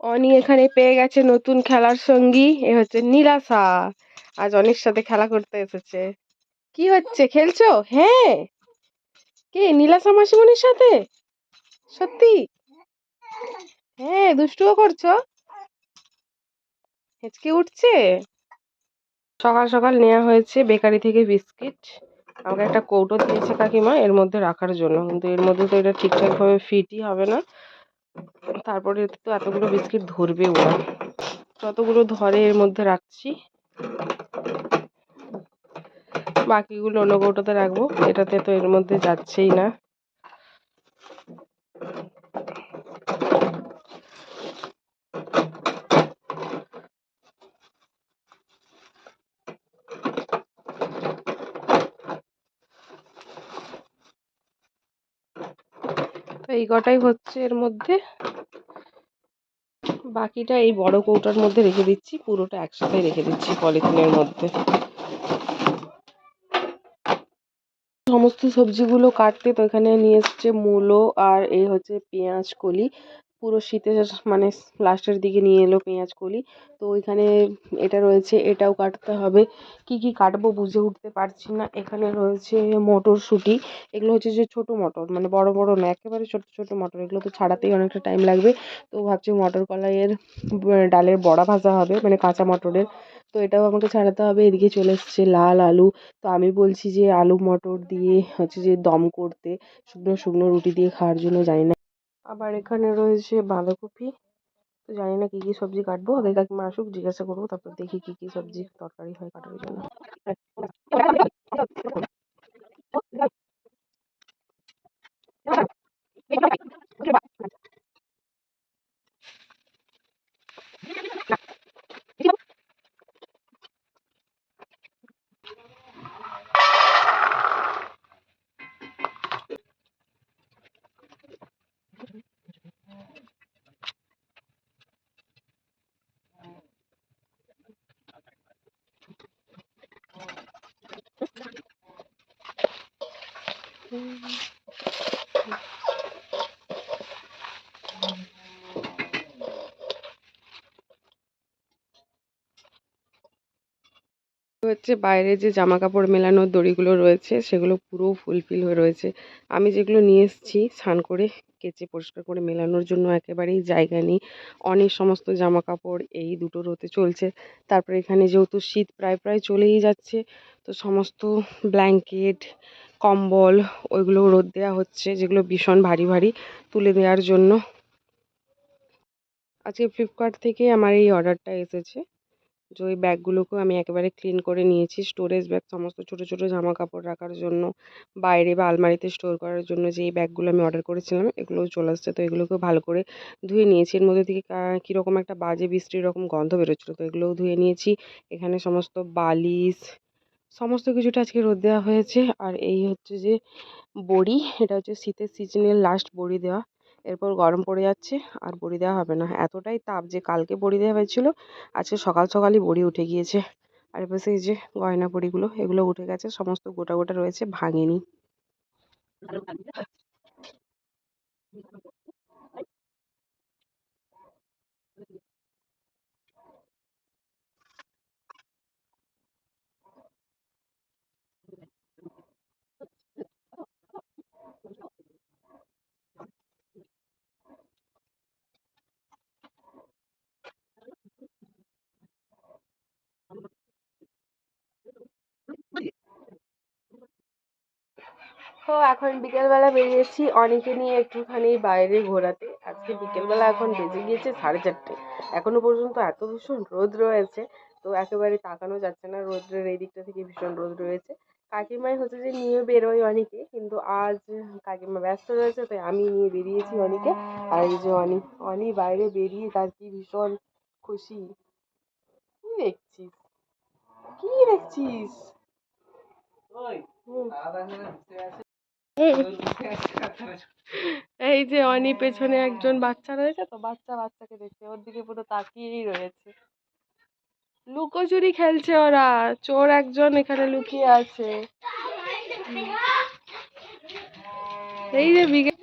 অনি এখানে পেয়ে গেছে নতুন খেলার সঙ্গী, এ হচ্ছে নীলাশা। আজ অনির সাথে খেলা করতে এসেছে। কি হচ্ছে, খেলছো? হ্যাঁ। কে, নীলাশা মাসিমণির সাথে? সত্যি? হ্যাঁ দুষ্টুও করছ? হেঁচকে উঠছে? সকাল সকাল নেওয়া হয়েছে বেকারি থেকে বিস্কিট। আমাকে একটা কৌটো দিয়েছে কাকিমা, এর মধ্যে রাখার জন্য। কিন্তু এর মধ্যে তো এটা ঠিকঠাকভাবে ফিটই হবে না। তারপরে তো এতগুলো বিস্কিট ধরবে ওরা। যতগুলো ধরে এর মধ্যে রাখছি। বাকিগুলো অন্য কৌটোতে রাখব। এটাতে তো এর মধ্যে যাচ্ছেই না। এই কটাই হচ্ছে এর মধ্যে। বাকিটা এই বড় কৌটার মধ্যে রেখে দিচ্ছি, পুরোটা একসাথে রেখে দিচ্ছি পলিথিনের মধ্যে। সমস্ত সবজিগুলো কাটতে তো এখানে নিয়ে এসছে মূলো আর এই হচ্ছে পেঁয়াজ কলি। পুরো শীতের মানে লাস্টের দিকে নিয়ে এলো পেঁয়াজ কলি। তো ওইখানে এটা রয়েছে, এটাও কাটতে হবে। কি কি কাটবো বুঝে উঠতে পারছি না। এখানে রয়েছে মটরশুঁটি। এগুলো হচ্ছে যে ছোটো মটর মানে বড় বড় না একেবারে ছোট ছোট মটর। এগুলো তো ছাড়াতেই অনেকটা টাইম লাগবে। তো ভাবছি মটর কলাইয়ের ডালের বড়া ভাজা হবে মানে কাঁচা মটরের। তো এটাও আমাকে ছাড়াতে হবে। এদিকে চলে এসছে লাল আলু। তো আমি বলছি যে আলু মটর দিয়ে হচ্ছে যে দম করতে, শুকনো শুকনো রুটি দিয়ে খাওয়ার জন্য জানি না। আবার এখানে রয়েছে বাঁধাকপি। তো জানি না কী কী সবজি কাটবো। আগে কাকিমা আসুক, জিজ্ঞাসা করব, তারপর দেখি কী কী সবজি তরকারি হয় কাটার জন্য। হচ্ছে বাইরে যে জামা কাপড় মেলানোর দড়িগুলো রয়েছে, সেগুলো পুরো ফুলফিল হয়ে রয়েছে। আমি যেগুলো নিয়ে এসেছি, স্নান করে কেচে পরিষ্কার করে মেলানোর জন্য একেবারেই জায়গা নেই। অনেক সমস্ত জামা কাপড় এই দুটো রোতে চলছে। তারপরে এখানে যেহেতু শীত প্রায় প্রায় চলেই যাচ্ছে, তো সমস্ত ব্ল্যাঙ্কেট কম্বল, ওইগুলো রোদ দেওয়া হচ্ছে, যেগুলো ভীষণ ভারী ভারী তুলে দেওয়ার জন্য। আজকে ফ্লিপকার্ট থেকে আমার এই অর্ডারটা এসেছে। যে ওই ব্যাগগুলোকেও আমি একেবারে ক্লিন করে নিয়েছি। স্টোরেজ ব্যাগ সমস্ত ছোটো ছোটো জামা কাপড় রাখার জন্য, বাইরে বা আলমারিতে স্টোর করার জন্য যে এই ব্যাগগুলো আমি অর্ডার করেছিলাম, এগুলোও চলে আসছে। তো এগুলোকেও ভালো করে ধুয়ে নিয়েছি। এর মধ্যে থেকে কীরকম একটা বাজে বৃষ্টির রকম গন্ধ বেরোচ্ছিলো। তো এগুলোও ধুয়ে নিয়েছি। এখানে সমস্ত বালিশ সমস্ত কিছুটা আজকে রোদ দেওয়া হয়েছে। আর এই হচ্ছে যে বড়ি, এটা হচ্ছে শীতের সিজনের লাস্ট বড়ি দেওয়া। এরপর গরম পড়ে যাচ্ছে, আর বড়ি দেওয়া হবে না। এতটাই তাপ যে কালকে বড়ি দেওয়া হয়েছিল, আজকে সকাল সকালই বড়ি উঠে গিয়েছে। আর এপাশে এই যে গয়না বড়িগুলো, এগুলো উঠে গেছে, সমস্ত গোটা গোটা রয়েছে, ভাঙেনি। তো এখন বিকেলবেলা বেরিয়েছি অনেকে নিয়ে একটুখানি বাইরে ঘোরাতে। আজকে বিকেলবেলা এখন বেজে গিয়েছে সাড়ে চারটে। এখনও পর্যন্ত এত ভীষণ রোদ রয়েছে তো একেবারে তাকানো যাচ্ছে না। রোদ্রের এই দিকটা থেকে ভীষণ রোদ রয়েছে। কাকিমাই হচ্ছে যে নিয়ে বেরোয় অনেকে কিন্তু আজ কাকিমা ব্যস্ত রয়েছে তাই আমি নিয়ে বেরিয়েছি অনেকে। আর এই যে অনেক অনেক বাইরে বেরিয়ে তার কি ভীষণ খুশি। কি দেখছিস? কি দেখছিস? এই যে অনি পেছনে একজন বাচ্চা রয়েছে তো, বাচ্চা বাচ্চাকে দেখছে, ওর দিকে পুরো তাকিয়েই রয়েছে। লুকোচুরি খেলছে ওরা, চোর একজন এখানে লুকিয়ে আছে। এই যে বিকেল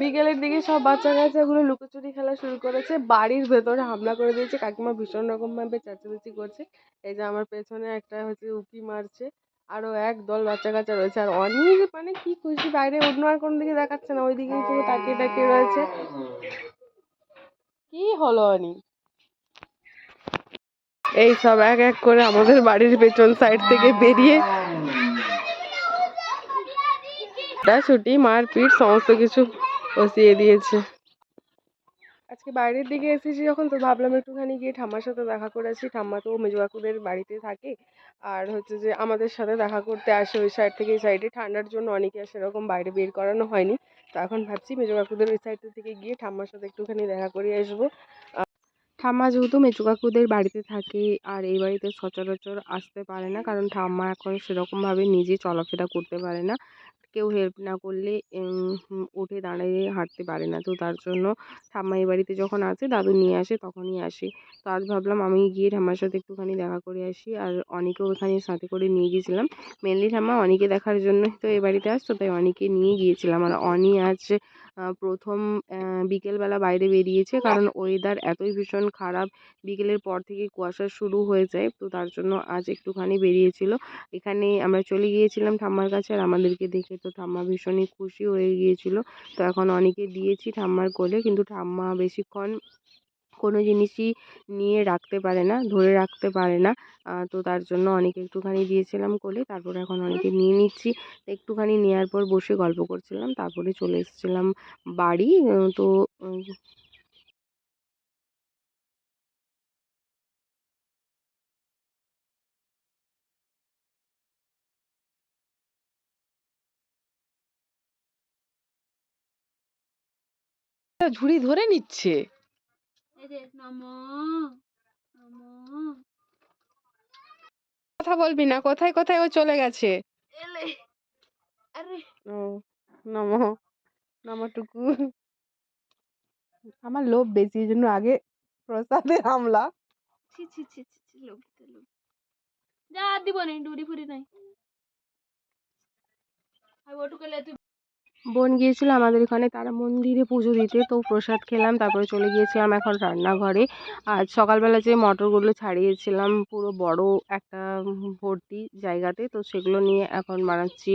বিকেলের দিকে সব বাচ্চা কাচ্চা কাচ্চাগুলো লুকোচুরি খেলা শুরু করেছে, বাড়ির ভেতরে হামলা করে দিয়েছে, কাকিমা ভীষণ রকম ভাবে চেঁচামেচি করছে। এই যে আমার পেছনে একটা হচ্ছে উকি মারছে। আরও এক দল বাচ্চা কাচ্চা রয়েছে। আর অনেক মানে কি খুশি, বাইরে অন্য আর কোনো দিকে দেখাচ্ছে না, ওইদিকে শুধু তাকিয়ে তাকিয়ে রয়েছে। কি হলো অনি এই সব এক এক করে আমাদের বাড়ির পেছন সাইড থেকে বেরিয়ে ছুটি, মারপিট, সমস্ত কিছু বসিয়ে দিয়েছে। আজকে বাইরের দিকে এসেছি যখন, তো ভাবলাম একটুখানি গিয়ে ঠাম্মার সাথে দেখা করে আসি। ঠাম্মা তো মেজো কাকুদের বাড়িতে থাকে। আর হচ্ছে যে আমাদের সাথে দেখা করতে আসে ওই সাইড থেকে, এই সাইডে ঠান্ডার জন্য অনেকে আর সেরকম বাইরে বের করানো হয়নি। তো এখন ভাবছি মেজো কাকুদের ওই সাইড থেকে গিয়ে ঠাম্মার সাথে একটুখানি দেখা করে আসব। ঠাম্মা যেহেতু মেজো কাকুদের বাড়িতে থাকে, আর এই বাড়িতে সচরাচর আসতে পারে না, কারণ ঠাম্মা এখন সেরকমভাবে নিজে চলাফেরা করতে পারে না। কেউ হেল্প না করলে উঠে দাঁড়িয়ে হাঁটতে পারে না। তো তার জন্য ঠাম্মা এই বাড়িতে যখন আসে দাদু নিয়ে আসে, তখনই আসে। তো আজ ভাবলাম আমি গিয়ে ঠাম্মার সাথে একটুখানি দেখা করে আসি আর অনেকেও এখানে সাথে করে নিয়ে গিয়েছিলাম। মেনলি ঠাম্মা অনেকে দেখার জন্য তো এই বাড়িতে আসতো, তাই অনেকে নিয়ে গিয়েছিলাম। আর অনি আজ প্রথম বিকেলবেলা বাইরে বেরিয়েছে কারণ ওয়েদার এতই ভীষণ খারাপ। বিকেলের পর থেকে কুয়াশা শুরু হয়ে যায়, তো তার জন্য আজ একটুখানি বেরিয়েছিল। এখানে আমরা চলে গিয়েছিলাম ঠাম্মার কাছে আর আমাদেরকে দেখে তো ঠাম্মা ভীষণই খুশি হয়ে গিয়েছিল। তো এখন অনেকে দিয়েছি ঠাম্মার কোলে, কিন্তু ঠাম্মা বেশিক্ষণ কোনো জিনিসই নিয়ে রাখতে পারে না, ধরে রাখতে পারে না। তো তার জন্য অনেকে একটুখানি দিয়েছিলাম কোলে, তারপরে এখন অনেকে নিয়ে নিচ্ছি। একটুখানি নেওয়ার পর বসে গল্প করছিলাম, তারপরে চলে এসেছিলাম বাড়ি। তো ঝুড়ি ধরে নিচ্ছে। কথা বলবি না কোথায় কোথায় ও চলে গেছে? ও নম নমটুকু আমার লোভ বেশি এই জন্য আগে প্রসাদে হামলা। ছি ছি ছি ছি ছি লোভিত লোভ যা দিব নি ডুরি ফুরি নাই। তুই বোন গিয়েছিল আমাদের এখানে, তারা মন্দিরে পুজো দিতে, তো প্রসাদ খেলাম, তারপরে চলে গিয়েছিলাম এখন রান্নাঘরে। আজ সকালবেলা যে মটরগুলো ছাড়িয়েছিলাম, পুরো বড় একটা ভর্তি জায়গাতে, তো সেগুলো নিয়ে এখন বানাচ্ছি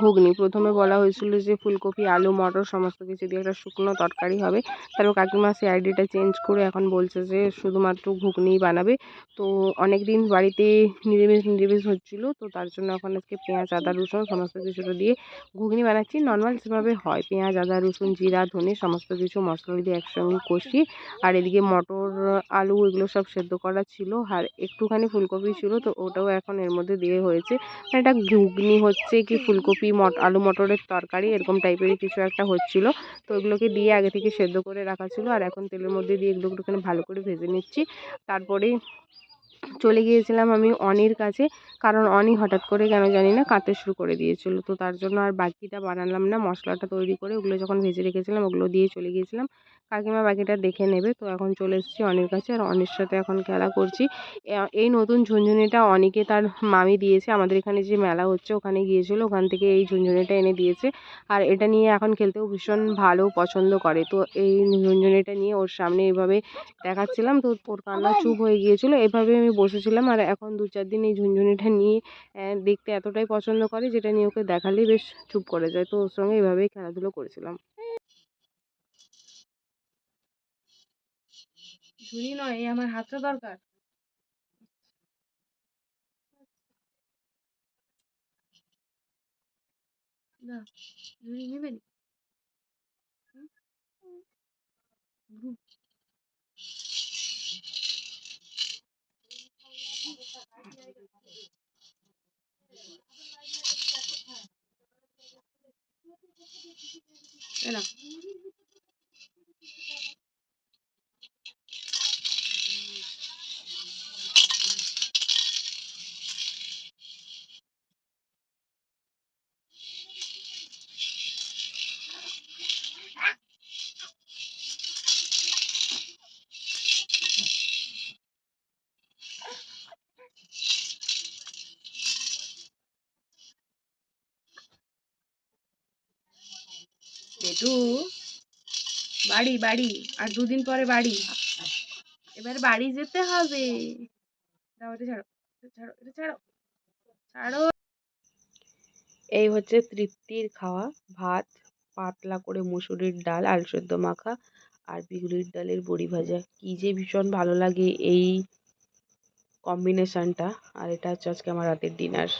ঘুগনি। প্রথমে বলা হয়েছিল যে ফুলকপি, আলু, মটর, সমস্ত কিছু দিয়ে একটা শুকনো তরকারি হবে। তারপর কাকিমা সেই আইডিয়াটা চেঞ্জ করে এখন বলছে যে শুধুমাত্র ঘুগনি বানাবে। তো অনেক দিন বাড়িতে নিরামিষ নিরামিষ হচ্ছিল, তো তার জন্য এখন আজকে পেঁয়াজ, আদা, রসুন, সমস্ত কিছুটা দিয়ে ঘুগনি বানাচ্ছি। নর্মাল যেভাবে হয়। পেঁয়াজ, আদা, রসুন, জিরা, ধনে সমস্ত কিছু মশলা দিয়ে একসঙ্গে কষি। আর এদিকে মটর, আলু এগুলো সব সেদ্ধ করা ছিল। আর একটুখানি ফুলকপি ছিল, তো ওটাও এখন এর মধ্যে দিয়ে হয়েছে। মানে এটা ঘুগনি হচ্ছে কি ফুলকপি, মট, আলু মটরের তরকারি, এরকম টাইপেরই কিছু একটা হচ্ছিল। তো ওগুলোকে দিয়ে আগে থেকে সেদ্ধ করে রাখা ছিল। আর এখন তেলের মধ্যে দিয়ে এগুলো একটুখানি ভালো করে ভেজে নিচ্ছি। তারপরে চলে গিয়েছিলাম আমি অনির কাছে। কারণ অনি হঠাৎ করে কেন জানি না কাঁদতে শুরু করে দিয়েছিল। তো তার জন্য আর বাকিটা বানালাম না, মশলাটা তৈরি করে ওগুলো যখন ভেজে রেখেছিলাম ওগুলো দিয়ে চলে গিয়েছিলাম। কাকিমা বাকিটা দেখে নেবে। তো এখন চলে এসেছি অনির কাছে আর অনির সাথে এখন খেলা করছি। এই নতুন ঝুনঝুনিটা অনিকে তার মামি দিয়েছে। আমাদের এখানে যে মেলা হচ্ছে ওখানে গিয়েছিল, ওখান থেকে এই ঝুনঝুনিটা এনে দিয়েছে। আর এটা নিয়ে এখন খেলতেও ভীষণ ভালো পছন্দ করে। তো এই ঝুনঝুনিটা নিয়ে ওর সামনে এভাবে দেখাচ্ছিলাম। তো ওর কান্না চুপ হয়ে গিয়েছিল। এভাবে আমি বসেছিলাম আর এখন দু চার দিন এই ঝুনঝুনিটা নিয়ে দেখতে এতটাই পছন্দ করে যেটা নিয়ে ওকে দেখালেই বেশ চুপ করে যায়। তো ওর সঙ্গে এভাবেই খেলাধুলো করেছিলাম। ঝুড়ি নয়, এই আমার হাতটা দরকার। না ঝুড়ি নেবেন এলাম বেটু বাড়ি বাড়ি, আর দুদিন পরে বাড়ি। এবার বাড়ি যেতে হবে। এই হচ্ছে তৃপ্তির খাওয়া, ভাত, পাতলা করে মুসুরির ডাল, আলু সেদ্ধ মাখা, আর বিউলির ডালের বড়ি ভাজা। কি যে ভীষণ ভালো লাগে এই কম্বিনেশনটা। আর এটা হচ্ছে আজকে আমার রাতের ডিনার।